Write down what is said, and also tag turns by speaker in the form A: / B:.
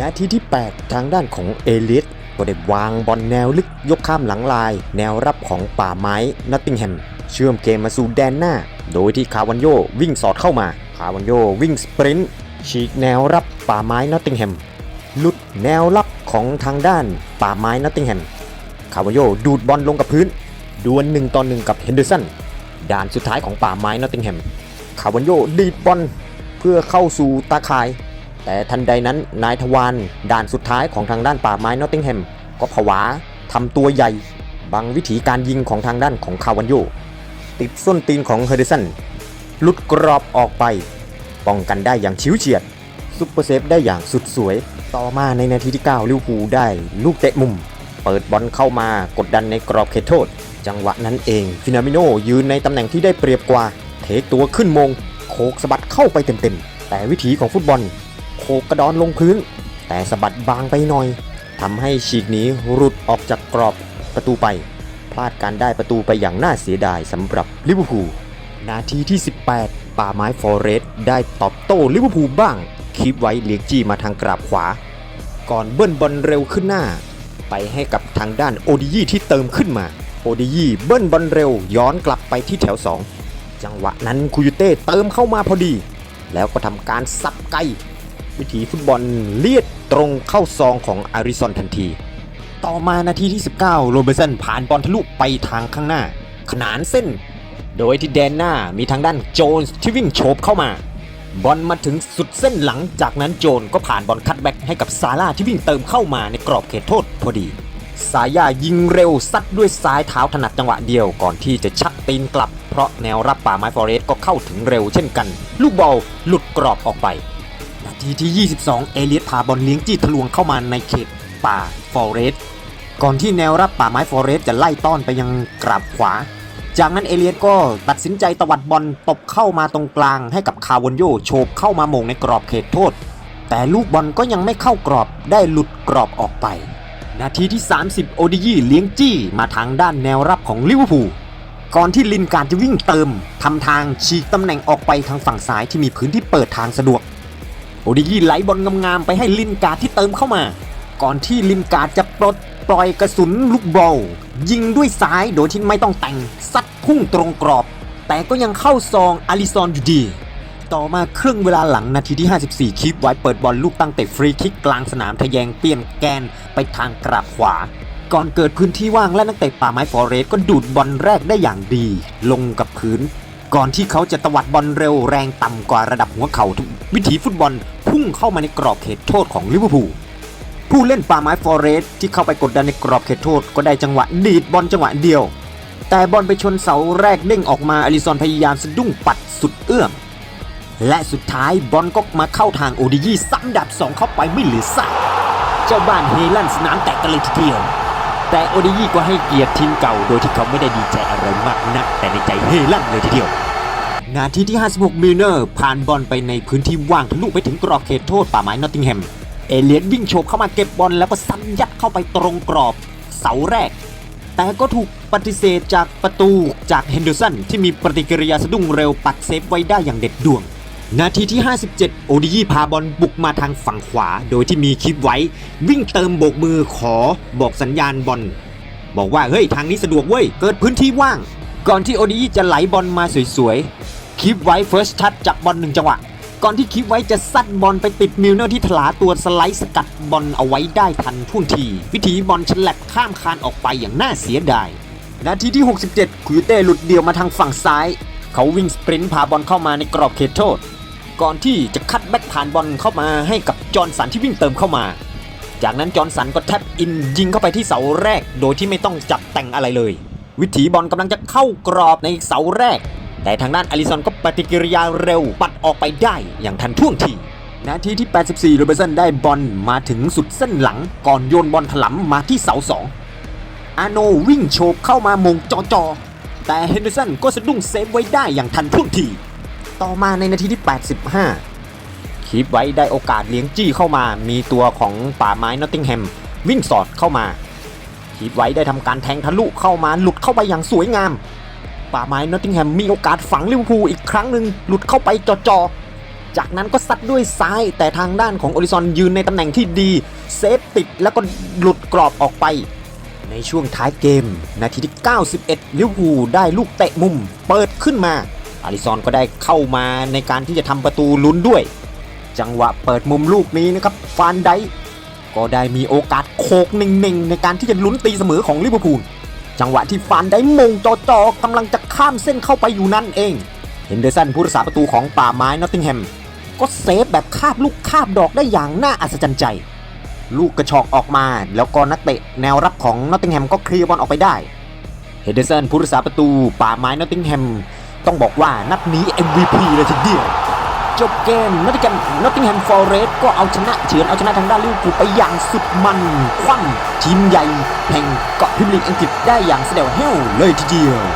A: นาทีที่ 8 ทางด้านของเอลียตก็ได้วางบอลแนวลึกยกข้ามหลังลาย แนวรับของป่าไม้นอตติงแฮม เชื่อมเกมมาสู่แดนหน้า โดยที่คาวันโยวิ่งสอดเข้ามา คาวันโยวิ่งสปรินต์ฉีกแนวรับป่าไม้นอตติงแฮมลุดแนวรับของทางด้านป่าไม้นอตติงแฮม คาวันโยดูดบอลลงกับพื้น ดวลหนึ่งต่อหนึ่งกับเฮนเดอร์สัน ด่านสุดท้ายของป่าไม้นอตติงแฮม คาวันโยดีดบอลเพื่อเข้าสู่ตาข่าย แต่ทันใดนั้นนายทวารด่านสุดท้ายของทางด้านป่าไม้นอตติงแฮมก็ผวาทำตัวใหญ่บังวิถีการยิงของทางด้านของคาวันโยติดส้นตีนของเฮอร์ดิสันหลุดกรอบออกไป ป้องกันได้อย่างชิวเฉียด ซุปเปอร์เซฟได้อย่างสุดสวย ต่อมาในนาทีที่ 9 ลิวพูได้ลูกเตะมุม เปิดบอลเข้ามากดดันในกรอบเขตโทษ จังหวะนั้นเอง ฟินามิโนยืนในตำแหน่งที่ได้เปรียบกว่า เทคตัวขึ้นมง โคกสะบัดเข้าไปเต็มๆ แต่วิถีของฟุตบอล โคกกระดอนลงพื้น แต่สะบัดบางไปหน่อยทำให้ฉีกหนีหลุดออกจากกรอบประตูไป พลาดการได้ประตูไปอย่างน่าเสียดายสำหรับลิเวอร์พูลนาทีที่ 18 ป่าไม้ฟอเรสต์ได้ตอบโต้ลิเวอร์พูลบ้างคีบไว้เลียงจี้มาทางกราบขวา ก่อนเบิ้ลบอลเร็วขึ้นหน้า ไปให้กับทางด้านโอดิยี่ที่เติมขึ้นมาโอดิยี่เบิ้ลบอลเร็วย้อนกลับไปที่แถว 2 จังหวะนั้นคุยูเต้เติมเข้ามาพอดี แล้วก็ทำการสับไก วิถีฟุตบอลเลียดตรงเข้าซองของอาริซอนทันที ต่อมานาทีที่ 19 โรเบร์สันผ่านบอลทะลุไปทางข้างหน้า ขนานเส้น โดยที่แดนหน้ามีทางด้านโจนส์ที่วิ่งโฉบเข้ามา บอลมาถึงสุดเส้นหลังจากนั้นโจนก็ผ่านบอลคัตแบ็กให้กับซาร่าที่วิ่งเติมเข้ามาในกรอบเขตโทษพอดีสายายิงเร็วซัดด้วยซ้ายเท้าถนัดจังหวะเดียวก่อนที่จะชักตีนกลับ เพราะแนวรับป่าไม้ฟอเรสต์ก็เข้าถึงเร็วเช่นกัน ลูกบอลหลุดกรอบออกไป ทีที่ 22 เอเลียตพาบอลเลี้ยงจี้ทะลวงเข้ามาในเขตป่าฟอเรสต์ก่อนที่แนวรับป่าไม้ฟอเรสต์จะไล่ต้อนไปยังกราบขวา จากนั้นเอเลียตก็ตัดสินใจตวัดบอลตบเข้ามาตรงกลางให้กับคาวนโยโฉบเข้ามาโมงในกรอบเขตโทษ แต่ลูกบอลก็ยังไม่เข้ากรอบได้หลุดกรอบออกไป นาทีที่ 30 โอดิยี่เลี้ยงจี้มาทางด้านแนวรับของลิเวอร์พูลก่อนที่ลินการจะวิ่งเติมทำทางฉีกตำแหน่งออกไปทางฝั่งซ้ายที่มีพื้นที่เปิดทางสะดวก โอดิยี่ไหลบอลงามๆไปให้ลินการ์ดที่เติมเข้ามา ก่อนที่ลินการ์ดจะปลดปล่อยกระสุนลูกบอลยิงด้วยซ้ายโดยที่ไม่ต้องแต่งซัดพุ่งตรงกรอบ แต่ก็ยังเข้าซองอาริซอนอยู่ดี ต่อมาครึ่งเวลาหลังนาทีที่ 54คีปไว้เปิดบอลลูกตั้งเตะฟรีคิกกลางสนามทะแยงเปลี่ยนแกนไปทางกราบขวา ก่อนเกิดพื้นที่ว่างและนักเตะป่าไม้ฟอเรสต์ก็ดูดบอลแรกได้อย่างดี ลงกับพื้น ก่อนที่เขาจะตวัดบอลเร็วแรงต่ำกว่าระดับหัวเข่าทุกวิถีฟุตบอล พุ่งเข้ามาในกรอบเขตโทษของลิเวอร์พูลผู้เล่นป่าไม้ฟอเรสต์ที่เข้าไปกดดันในกรอบเขตโทษก็ได้จังหวะดีดบอลจังหวะเดียว แต่บอลไปชนเสาแรกเด้งออกมาอลิซอนพยายามสะดุ้งปัดสุดเอื้อมและสุดท้ายบอลก็มาเข้าทางโอดิยี่ซ้ำดับสองเข้าไปไม่เหลือซากเจ้าบ้านเฮลันสนามแตกกันเลยทีเดียว แต่โอดิยี่ก็ให้เกียรติทีมเก่าโดยที่เขาไม่ได้ดีใจอะไรมากนักแต่ในใจเฮลันเลยทีเดียว นาทีที่ 56 มิลเนอร์ ผ่านบอลไปในพื้นที่ว่างทะลุไปถึงกรอบเขตโทษป่าไม้นอตติงแฮม เอเลียนวิ่งโฉบเข้ามาเก็บบอลแล้วก็ซ้ำยัดเข้าไปตรงกรอบ เสาแรก แต่ก็ถูกปฏิเสธจากประตูจากเฮนเดอร์สันที่มีปฏิกิริยาสะดุ้งเร็วปัดเซฟไว้ได้อย่างเด็ดดวง นาทีที่ 57 โอดิยี่พาบอลบุกมาทางฝั่งขวา โดยที่มีคลิปไว้ วิ่งเติมโบกมือขอบอกสัญญาณบอลบอกว่าเฮ้ยทางนี้สะดวกเว้ยเกิดพื้นที่ว่าง ก่อนที่โอดิยี่จะไหลบอลมาสวย คลิปไว้เฟิร์สทัชจากบอลหนึ่งจังหวะ ก่อนที่คลิปไว้จะซัดบอลไปติดมิลเนอร์ที่ถลาตัวสไลด์สกัดบอลเอาไว้ได้ทันท่วงที วิถีบอลฉลับข้ามคานออกไปอย่างน่าเสียดาย นาทีที่ 67คุยเต้หลุดเดี่ยวมาทางฝั่งซ้าย เขาวิ่งสปรินต์พาบอลเข้ามาในกรอบเขตโทษ ก่อนที่จะคัดแบ็กผ่านบอลเข้ามาให้กับจอร์นสันที่วิ่งเติมเข้ามา จากนั้นจอร์นสันก็แท็บอินยิงเข้าไปที่เสาแรก โดยที่ไม่ต้องจับแต่งอะไรเลย วิถีบอลกำลังจะเข้ากรอบในเสาแรก แต่ทางด้านอลิซอนก็ปฏิกิริยาเร็ว ปัดออกไปได้อย่างทันท่วงทีนาทีที่ 84 โรเบร์สันได้บอลมาถึงสุดเส้นหลัง ก่อนโยนบอลถลำมาที่เสาสองอาโนวิ่งโฉบเข้ามามงจอจอ แต่เฮนเดอร์สันก็สะดุ้งเซฟไว้ได้อย่างทันท่วงที ต่อมาในนาทีที่ 85 คีปไว้ได้โอกาสเลี้ยงจี้เข้ามา มีตัวของป่าไม้นอตติงแฮมวิ่งสอดเข้ามา คีปไว้ได้ทำการแทงทะลุเข้ามาหลุดเข้าไปอย่างสวยงาม ป่าไม้นอตติงแฮมมีโอกาสฝังลิเวอร์พูลอีกครั้งหนึ่งหลุดเข้าไปจอจอๆ จากนั้นก็ซัดด้วยซ้ายแต่ทางด้านของโอริซอนยืนในตำแหน่งที่ดี เซฟติดแล้วก็หลุดกรอบออกไป ในช่วงท้ายเกม นาทีที่ 91 ลิเวอร์พูลได้ลูกเตะมุม เปิดขึ้นมาอาริซอนก็ได้เข้ามาในการที่จะทำประตูลุ้นด้วย จังหวะเปิดมุมลูกนี้นะครับฟานไดก็ได้มีโอกาสโคกเน่งๆในการที่จะลุ้นตีเสมอของลิเวอร์พูล จังหวะที่ฟานไดค์มงจอๆกำลังจะข้ามเส้นเข้าไปอยู่นั่นเอง เฮนเดอร์สันผู้รักษาประตูของป่าไม้นอตติงแฮม ก็เซฟแบบคาบลูกคาบดอกได้อย่างน่าอัศจรรย์ใจ ลูกกระชอกออกมา แล้วก็นักเตะแนวรับของนอตติงแฮมก็เคลียร์บอลออกไปได้ เฮเดอร์สันผู้รักษาประตูป่าไม้นอตติงแฮม ต้องบอกว่านัดนี้ MVP เลยทีเดียว จบเกมนอตติงแฮมนอตติงแฮมฟอร์เรสก็เอาชนะเฉือนเอาชนะทางด้านลิเวอร์พูลไปอย่างสุดมันคว่ำทีมใหญ่แห่งเกาะพรีเมียร์ลีกอังกฤษได้อย่างเสด็จเฮลเลยทีเดียว